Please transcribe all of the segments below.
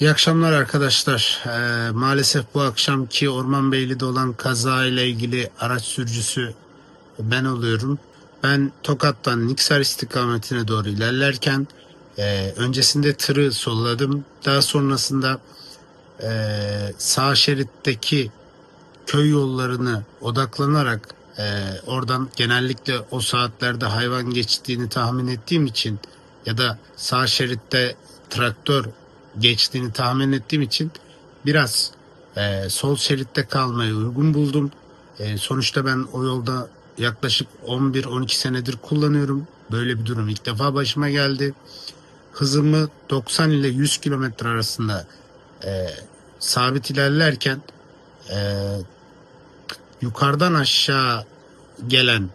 İyi akşamlar arkadaşlar. Ee, maalesef bu akşamki Ormanbeyli'de olan kaza ile ilgili araç sürücüsü ben oluyorum. Ben Tokat'tan Niksar istikametine doğru ilerlerken e, öncesinde tırı solladım. Daha sonrasında e, sağ şeritteki köy yollarını odaklanarak e, oradan genellikle o saatlerde hayvan geçtiğini tahmin ettiğim için ya da sağ şeritte traktör geçtiğini tahmin ettiğim için biraz e, sol şeritte kalmayı uygun buldum. E, sonuçta ben o yolda yaklaşık 11-12 senedir kullanıyorum. Böyle bir durum ilk defa başıma geldi. Hızımı 90 ile 100 kilometre arasında e, sabit ilerlerken e, yukarıdan aşağı gelen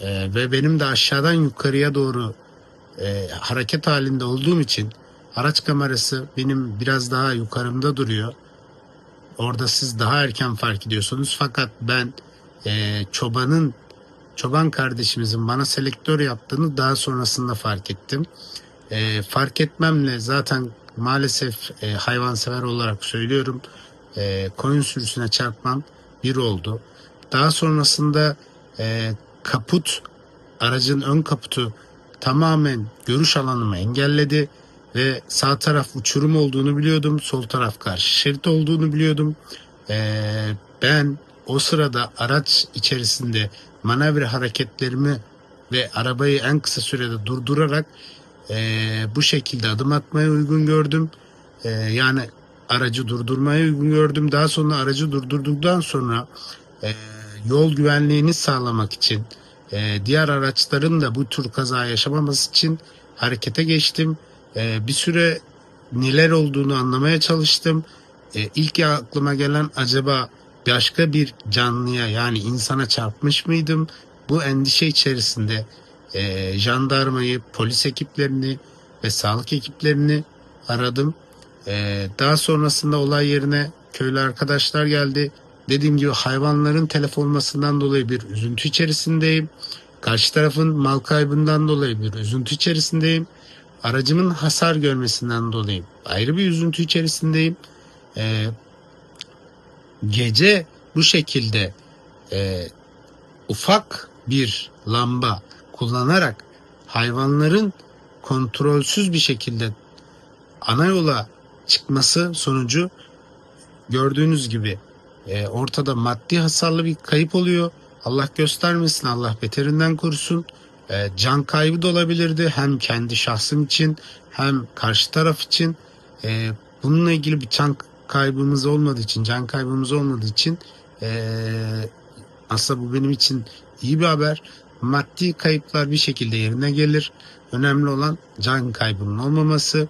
e, ve benim de aşağıdan yukarıya doğru e, hareket halinde olduğum için araç kamerası benim biraz daha yukarımda duruyor. Orada siz daha erken fark ediyorsunuz fakat ben e, çobanın çoban kardeşimizin bana selektör yaptığını daha sonrasında fark ettim. E, fark etmemle zaten maalesef e, hayvansever olarak söylüyorum e, koyun sürüsüne çarpmam bir oldu. Daha sonrasında e, kaput aracın ön kaputu tamamen görüş alanımı engelledi ve sağ taraf uçurum olduğunu biliyordum. Sol taraf karşı şerit olduğunu biliyordum. E, ben o sırada araç içerisinde manevra hareketlerimi ve arabayı en kısa sürede durdurarak e, bu şekilde adım atmaya uygun gördüm. E, yani aracı durdurmaya uygun gördüm. Daha sonra aracı durdurduktan sonra e, yol güvenliğini sağlamak için e, diğer araçların da bu tür kaza yaşamaması için harekete geçtim. E, bir süre neler olduğunu anlamaya çalıştım. E, ilk aklıma gelen acaba başka bir canlıya yani insana çarpmış mıydım? Bu endişe içerisinde e, jandarmayı, polis ekiplerini ve sağlık ekiplerini aradım. E, daha sonrasında olay yerine köylü arkadaşlar geldi. Dediğim gibi hayvanların telef olmasından dolayı bir üzüntü içerisindeyim. Karşı tarafın mal kaybından dolayı bir üzüntü içerisindeyim. Aracımın hasar görmesinden dolayı ayrı bir üzüntü içerisindeyim. E, gece bu şekilde e, ufak bir lamba kullanarak hayvanların kontrolsüz bir şekilde ana yola çıkması sonucu gördüğünüz gibi e, ortada maddi hasarlı bir kayıp oluyor. Allah göstermesin, Allah beterinden korusun. E, can kaybı da olabilirdi hem kendi şahsım için hem karşı taraf için. E, bununla ilgili bir can kaybımız olmadığı için, can kaybımız olmadığı için e, aslında bu benim için iyi bir haber. Maddi kayıplar bir şekilde yerine gelir. Önemli olan can kaybının olmaması.